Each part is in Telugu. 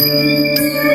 Música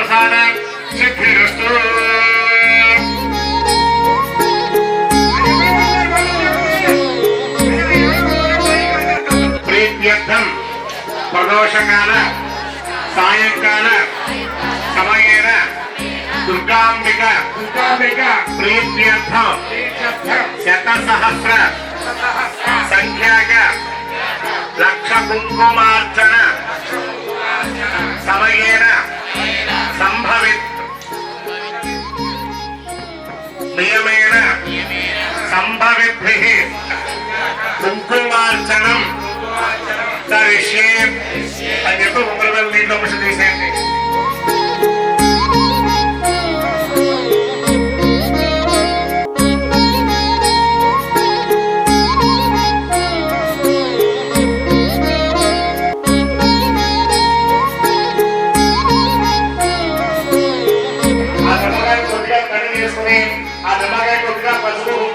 ప్రసాద సిద్ధిరస్తు. ప్రీత్యర్థం ప్రదోషకాల సాయంకాల సమయేన దుర్గాంబిక దుర్గాంబిక. ప్రీత్యర్థం శతసహస్ర సంఖ్యాక లక్ష కుంకుమార్చన. సమయేన సంభవిత్. నియమేన. సంభవిద్భి. కుంకుమార్చనం. కరిష్యే అని చెప్పి ఉంగరం దీంట్లో ముష తీసేయండి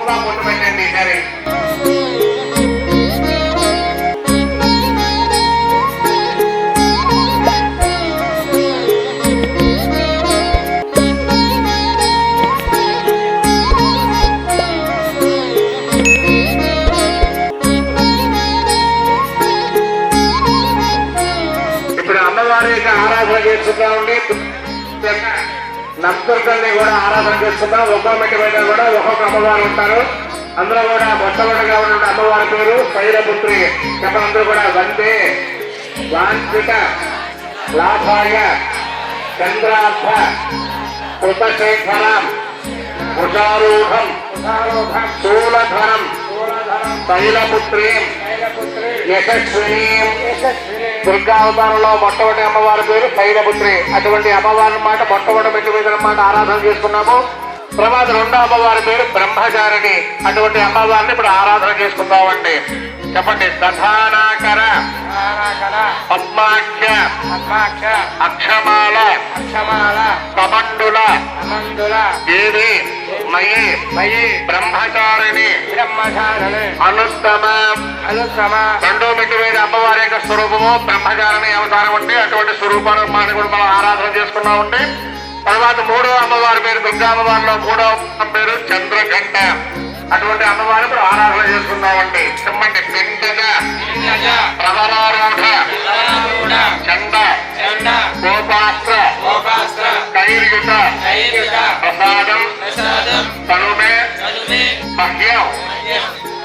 పసుపు ఉప్పుగా ఒక్కొక్క మెట్టు మీద కూడా ఒక్కొక్క అమ్మవారు ఉంటారు. అందులో కూడా మొట్టమొదటిగా ఉన్న అమ్మవారి పేరు శైలపుత్రి చెప్పందరూ కూడా. వందే వాంఛిత లాభాయ చంద్రార్థ కృతశేఖరం వృషారూఢం స్థూలధరం శైలపుత్రీం యశస్వినీం దుర్గా అవతారంలో మొట్టమొదటి అమ్మవారి పేరు శైలపుత్రి అటువంటి అమ్మవారి మాట మొట్టమొదటి మెట్టు మీద మాట ఆరాధన చేసుకున్నాము. తర్వాత రెండో అమ్మవారి పేరు? బ్రహ్మచారిణి అటువంటి అమ్మవారిని ఇప్పుడు ఆరాధన చేసుకుందామండి. చెప్పండి. దధానాకర పద్మాఖ్య అక్షమాల కమండుల దేవి మయి మయి బ్రహ్మచారిణి. అనుత్తమ. రెండో మెట్టు మీద అమ్మవారి యొక్క స్వరూపము బ్రహ్మచారిణి అవతారం ఉంటే అటువంటి స్వరూపాన్ని కూడా మనం ఆరాధన చేసుకున్నామంటే తర్వాత మూడో అమ్మవారి పేరు దుర్గా అమ్మవారిలో మూడో పేరు చంద్రఘంట. అటువంటి అమ్మవారిని కూడా ఆరాధన చేసుకున్నామండి చెప్పండి పెంటగ ప్రవరారూఢ చండ గోపాస్త్ర కైర్యుత ప్రసాదం తనుమే మహ్యం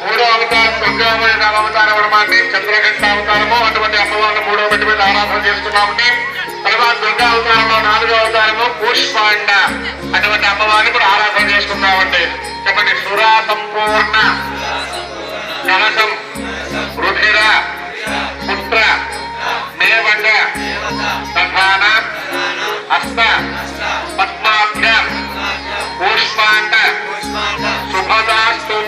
మూడో అవతారం దుర్గామైన అవతారం అనమాట. చంద్రగంట అవతారము అటువంటి అమ్మవారిని మూడో పెట్టి మీద ఆరాధన చేస్తున్నామండి తర్వాత దుర్గా అవతారంలో నాలుగో అవతారము పుష్పాండ అటువంటి అమ్మవారిని కూడా ఆరాధన చేసుకున్నామండి చెప్పండి సురా సంపూర్ణ కలసం రుధిర పుత్ర మేవండ ప్రధాన హస్త పద్మాభ్యాం పుష్పాండ శుభదాస్తు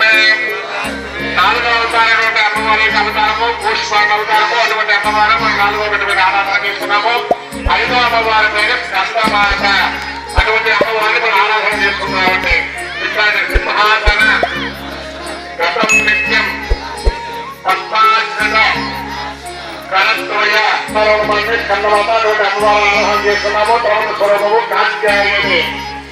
నాలుగవ నాలుగో అమ్మవారి అవతారము పుష్పాండ అవతారము అటువంటి అమ్మవారు మనం నాలుగో ఒకటి ఆరాధన చేసుకున్నాము ఐదో అమ్మవారి పేరు స్కందమాత అటువంటి అమ్మవారిని మనం ఆరాధన చేసుకున్నామండి ఇట్లాంటి సింహాసన గతం నిత్యం పద్మాసన కరత్వయ స్వరూపాన్ని స్కందమాత అటువంటి అమ్మవారిని ఆరాధన చేస్తున్నాము తర్వాత స్వరూపము కాత్యాయని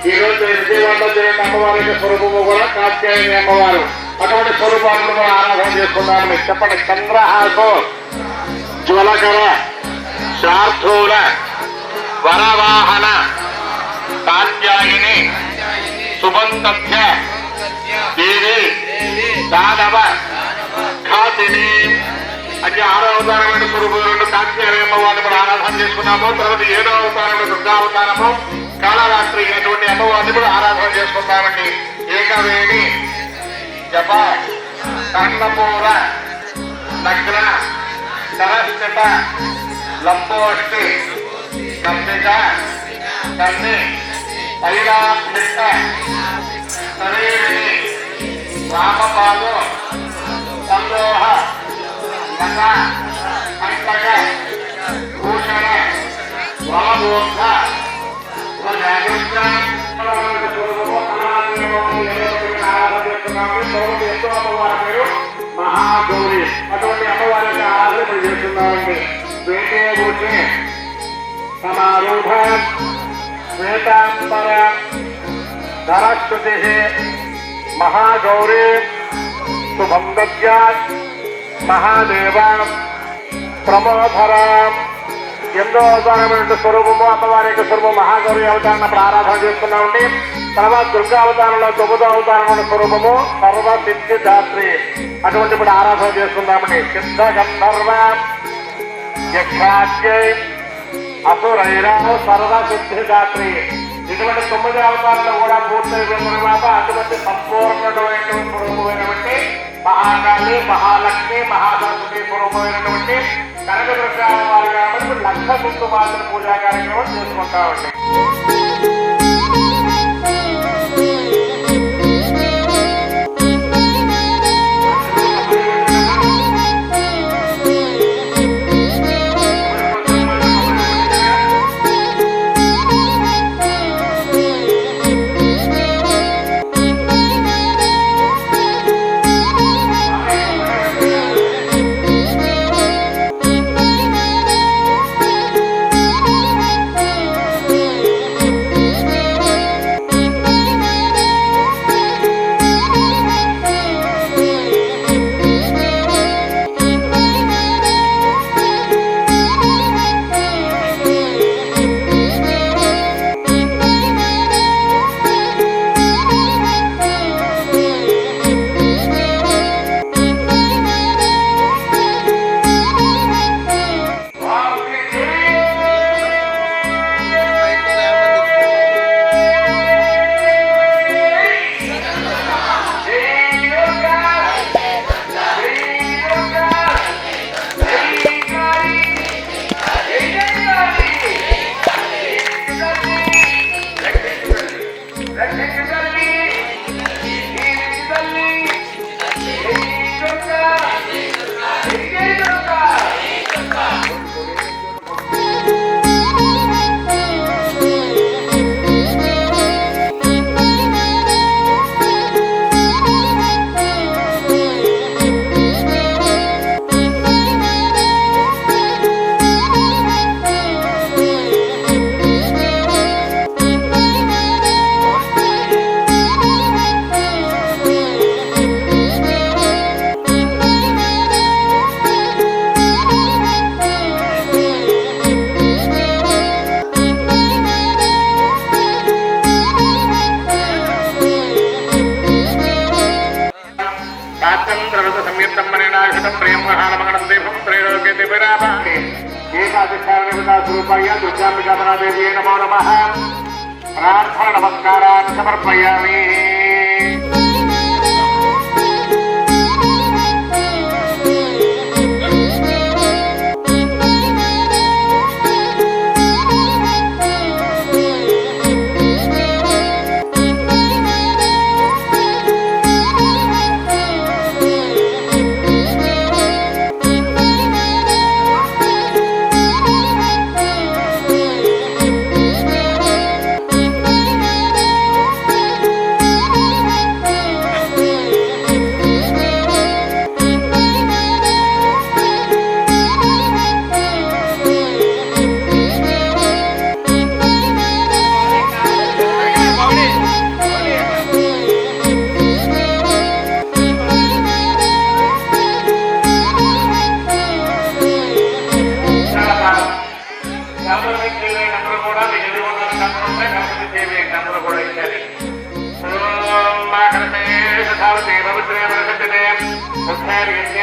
ఈ రోజు విజయవాడలో జరిగిన అమ్మవారి యొక్క స్వరూపము కూడా కాత్యాయని అమ్మవారు. అటువంటి స్వరూపాలను మనం ఆరాధన చేసుకున్నామని చెప్పండి. చంద్రహాసో జ్వలకర శార్థూల వరవాహన కాత్యాయని సుబంధ్య దేవి దానవ ఖాతిని అంటే ఆరో అవతారమైన స్వరూపం రెండు కాత్యాయమ్మ వారిని కూడా ఆరాధన చేసుకున్నాము. తర్వాత ఏడో అవతారమైన దుర్గా అవతారము కాళరాత్రి అటువంటి అమ్మవారిని కూడా ఆరాధన చేసుకుంటామండి ఏకవేణి జప కర్ణపూర నగ్న సరస్వత లంబోష్టి కంపిక కన్ని తైలాభిష్ట శరీరిణి రామపాదు సందోహ నగ కంటక భూషణ వలమూర్ధ మహాగౌరి అటువంటి అమ్మవారికి ఆరాధన చేస్తున్నామండి వేటేభూషి సమారూఢ శ్వేతాంబర ధరశ్రుతి మహాగౌరీ శుభం దద్యాత్ మహాదేవ ప్రమోధర ఎంతో అవతారమైన స్వరూపము అమ్మవారి యొక్క స్వరూపం మహాగౌరి అవతారణ అప్పుడు ఆరాధన చేసుకున్నామండి తర్వాత దుర్గా అవతారంలో తొమ్మిదో అవతారమైన స్వరూపము సర్వ సిద్ధి దాత్రి అటువంటి ఇప్పుడు ఆరాధన చేసుకుందామండి సిద్ధ గంధర్వ యక్షాద్యై అసురైరావు సర్వ సిద్ధి దాత్రి ఇటువంటి తొమ్మిది అవతారంలో కూడా పూర్తయిపోయిన తర్వాత అటువంటి సంపూర్ణమైనటువంటి స్వరూపమైనటువంటి మహాకాళి మహాలక్ష్మి మహాసరస్వతి స్వరూపమైనటువంటి కనక దుర్గావారి కాబట్టి లక్ష గుర్తు మాత్రం పూజా కార్యక్రమం చేసుకుంటామండి శాస్త్రం నమస్కారాన్ని సమర్పయామి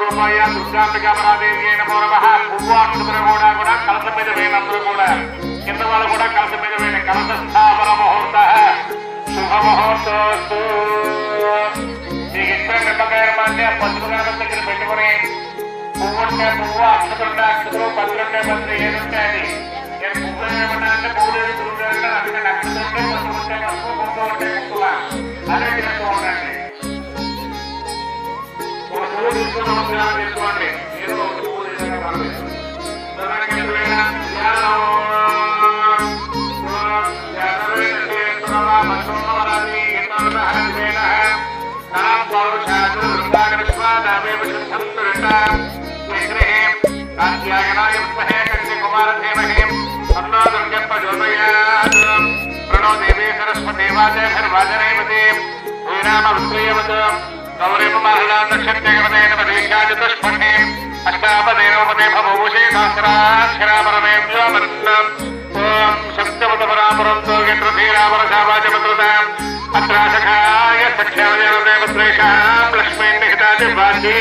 దేవతా స్వరూపాయ దుర్గాంబికామరాదేవి అయిన నమ పువ్వు కూడా కూడా కలస మీద వేయనందరూ కూడా. కింద వాళ్ళు కూడా కలస మీద వేయన కలస స్థాపన ముహూర్త. శుభ ముహూర్తోస్తు. మీకు ఇష్టం నిమ్మకాయలు అంటే పసుపు గానం దగ్గర పెట్టుకుని పువ్వుంటే పువ్వు అక్షతులుంటే అక్షతులు పత్రుంటే పత్రులు ఏదుంటే అది. నేను పువ్వులు ఏమన్నా అంటే పువ్వులు ఏది పువ్వులు అందుకే నక్షత్రం ఉంటే పసుపు ఉంటే పసుపు కుంకుమ ఉంటే కుంకుమ అదే తిరుగుతూ ఉండండి. ఒక పువ్వు తీసుకుని నమస్కారం చేసుకోండి ఏదో ఒక పువ్వు తీసుకుని పర్లేదు ప్రణో దేవీ సరస్వతి వాచే వాజనేవతి శ్రీరామ విక్రియవత గౌరీమ మహిళా నక్షత్రగమనేన ప్రదేశాచతుష్పణే అష్టాపదేనోపదే భవభూషే సహస్రాక్షరాపరమే వ్యోమన్నం ఓం సప్తమతపరాపరంతో గిట్రధీరాపరశావాచమృతాం అత్రాశకాయ సఖ్యావదేవదేవద్వేషాం లక్ష్మీ నిహితాది వాచీ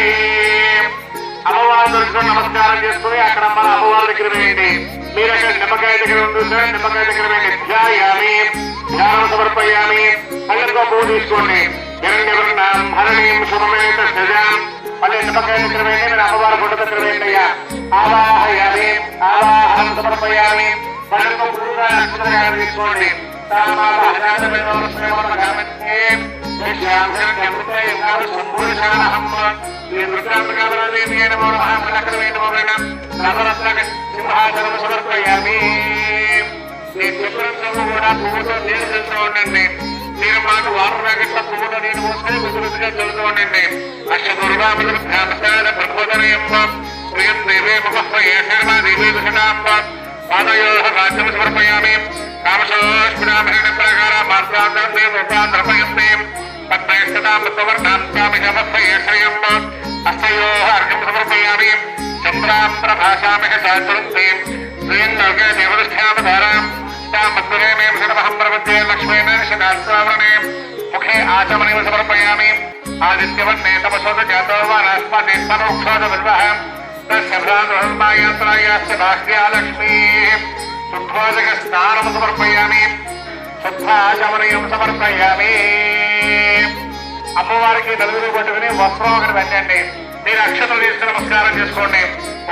అమ్మవారి దగ్గర నమస్కారం చేసుకుని అక్కడ మన అమ్మవారి దగ్గర వేయండి. మీరు అక్కడ నిమ్మకాయ దగ్గర ఉంటుంది నిమ్మకాయ దగ్గర వేయండి. ధ్యాయామి ధ్యానం సమర్పయామి. కళ్ళతో పువ్వు తీసుకోండి. హిరణ్యవర్ణం హరణీం శుభమేత సజాం మళ్ళీ నిమ్మకాయ దగ్గర వేయండి మీరు అమ్మవారి గుడ్డ దగ్గర అయ్యా ఆవాహయామి ఆవాహనం సమర్పయామి. కళ్ళతో పువ్వుగా నక్షత్రంగా తీసుకోండి ఉండండి. నేను మాకు వారం రాగట్ల పువ్వులో నేను మోసుకొని గుర్తుగా చదువుకోనండి ఉండండి ధ్యానశాల ప్రబోధనయమ్మ ప్రియం దేవే మహ ఏషర్మ దేవీ విషణాంబ పాదయో రాజ్యం సమర్పయామి కామశోష్మినామహిణ ప్రకార మార్గాంధ్రే రూపాంధ్రపయంతే ఏషయమ్మ అస్తయో అర్ఘం సమర్పయామి. చంద్రాం ప్రభాషామిష శాస్త్రంతే శ్రీం లోకే దేవదృష్ట్యామధారాం మద్దురే లక్ష్మేణ శతాశ్రావణే ముఖే ఆచమనివ సమర్పయామి ఆదిత్యవర్ణే తపసోద జాతో వానాస్పతి సరోక్షోద విల్వః శుద్ధోదక స్నానం సమర్పయామి శుద్ధాచమనీయం సమర్పయామి అమ్మవారికి నలుగురు పట్టుకుని వస్త్రం ఒకటి పెట్టండి। మీరు అక్షతలు తీసుకుని నమస్కారం చేసుకోండి।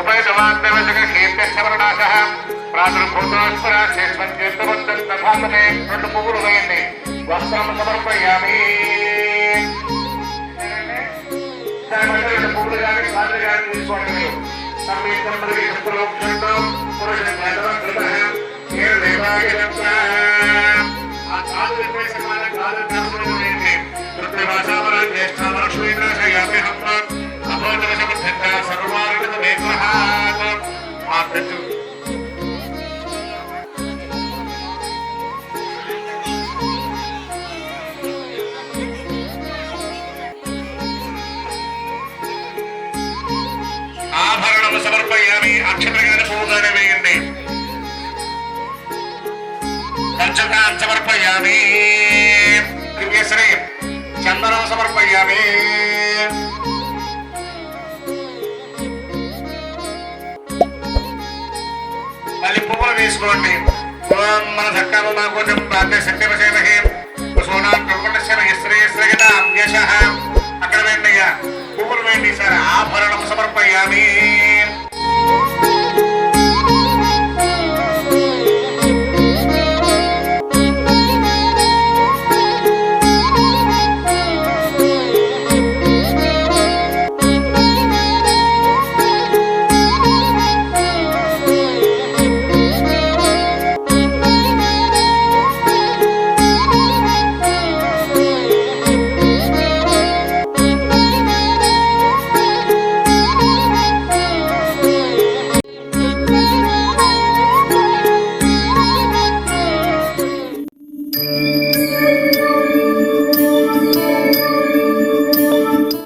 ఉభయ ధమాంతవశక కీర్తిశవరనాశ ప్రాతృభూతోస్పరాశేష్మంతమే రెండు పువ్వులు వేయండి వస్త్రం సమర్పయామి. దాని రెండు పువ్వులు కానీ కాళ్ళు కానీ తీసుకోండి మీరు. ఆ కాలు విపేసి కాలు తీసుకోండి. ఓం మన సక్కము మాకు భాగ్య సత్యమసేమహే సోనాం బ్రహ్మణశ్వర ఇస్త్రీ అక్కడ వేయండి పువ్వులు వేయండి సార్. ఆభరణం సమర్పయామి.